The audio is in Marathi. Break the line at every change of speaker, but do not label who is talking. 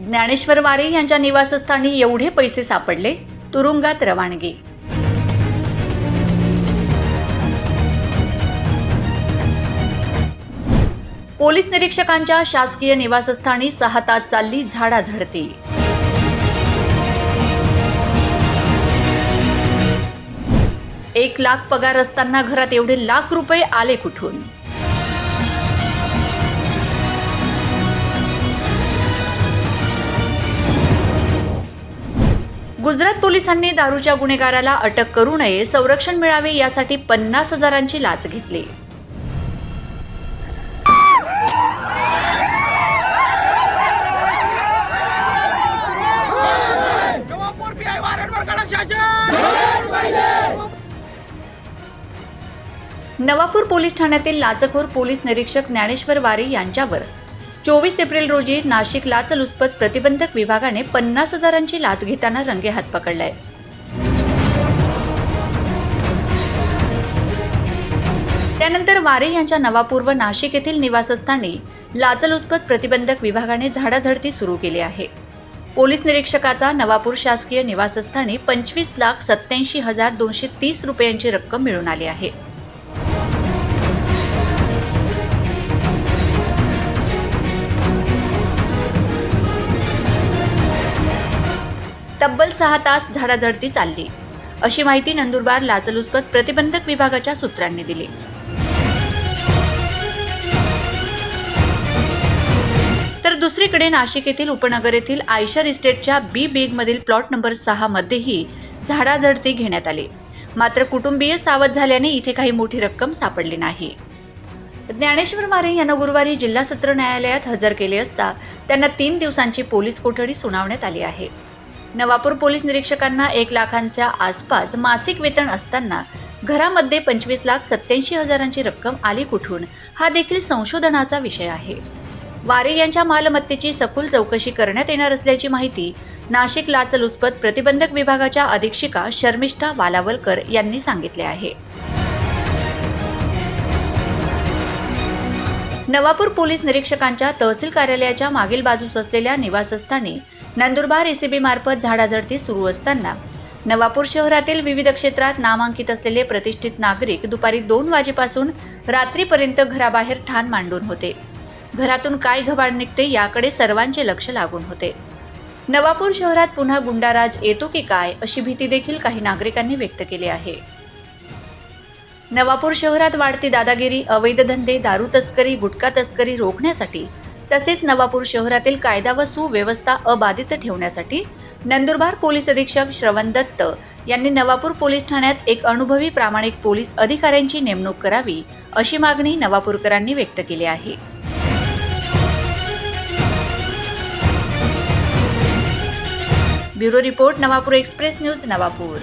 ज्ञानेश्वर वारे यांच्या निवासस्थानी एवढे पैसे सापडले तुरुंगात रवानगी. पोलीस निरीक्षकांच्या शासकीय निवासस्थानी सहा तास चालली झाडाझडती. एक लाख पगार असताना घरात एवढे लाख रुपये आले कुठून? गुजरात पोलिसांनी दारूच्या गुन्हेगाराला अटक करू नये संरक्षण मिळावे यासाठी पन्नास हजारांची लाच घेतली.
नवापूर
पोलीस ठाण्यातील लाचखोर पोलीस निरीक्षक ज्ञानेश्वर वारे यांच्यावर चोवीस एप्रिल रोजी नाशिक लाचलुचपत प्रतिबंधक विभागाने पन्नास हजारांची लाच घेताना रंगेहात पकडलाय. त्यानंतर वारे यांच्या नवापूर व नाशिक येथील निवासस्थानी लाचलुचपत प्रतिबंधक विभागाने झाडाझडती सुरू केली आहे. पोलीस निरीक्षकाचा नवापूर शासकीय निवासस्थानी पंचवीस लाख सत्याऐंशी हजार दोनशे तीस रुपयांची रक्कम मिळून आली आहे. तब्बल सहा तास झाडाझडती चालली. अशी माहिती नंदुरबार लाचलुचपत प्रतिबंधक विभागाच्या सूत्रांनी दिली. तर दुसरीकडे नाशिक येथील उपनगर येथील आयशर इस्टेटच्या बी बेगमधील प्लॉट नंबर सहा मध्येही झाडाझडती घेण्यात आली. मात्र कुटुंबीय सावध झाल्याने इथे काही मोठी रक्कम सापडली नाही. ज्ञानेश्वर मारे यांना गुरुवारी जिल्हा सत्र न्यायालयात हजर केले असता त्यांना तीन दिवसांची पोलीस कोठडी सुनावण्यात आली आहे. नवापूर पोलीस निरीक्षकांना एक लाखांच्या आसपास मासिक वेतन असताना घरामध्ये पंचवीस लाख सत्याऐंशी हजारांची रक्कम आली कुठून? हा देखील संशोधनाचा विषय आहे. वारे यांच्या मालमत्तेची सखोल चौकशी करण्यात येणार असल्याची माहिती नाशिक लाचलुचपत प्रतिबंधक विभागाच्या अधीक्षिका शर्मिष्ठा वालावलकर यांनी सांगितले आहे. नवापूर पोलीस निरीक्षकांच्या तहसील कार्यालयाच्या मागील बाजूस असलेल्या निवासस्थानी नंदुरबार एसीबीमार्फत झाडाझडती सुरू असताना. नवापूर शहरातील विविध क्षेत्रात नामांकित असलेले प्रतिष्ठित नागरिक दुपारी दोन वाजेपासून रात्रीपर्यंत घराबाहेर ठाण मांडून होते. घरातून काय घबाड निघते याकडे सर्वांचे लक्ष लागून होते. नवापूर शहरात पुन्हा गुंडाराज येतो की काय अशी भीती देखील काही नागरिकांनी व्यक्त केली आहे. नवापूर शहरात वाढती दादागिरी अवैध धंदे दारू तस्करी गुटखा तस्करी रोखण्यासाठी तसेच नवापूर शहरातील कायदा व सुव्यवस्था अबाधित ठेवण्यासाठी नंदुरबार पोलीस अधीक्षक श्रवण दत्त यांनी नवापूर पोलीस ठाण्यात एक अनुभवी प्रामाणिक पोलीस अधिकाऱ्यांची नेमणूक करावी अशी मागणी नवापूरकरांनी व्यक्त केली आहे. Bureau report Navapur express news Navapur.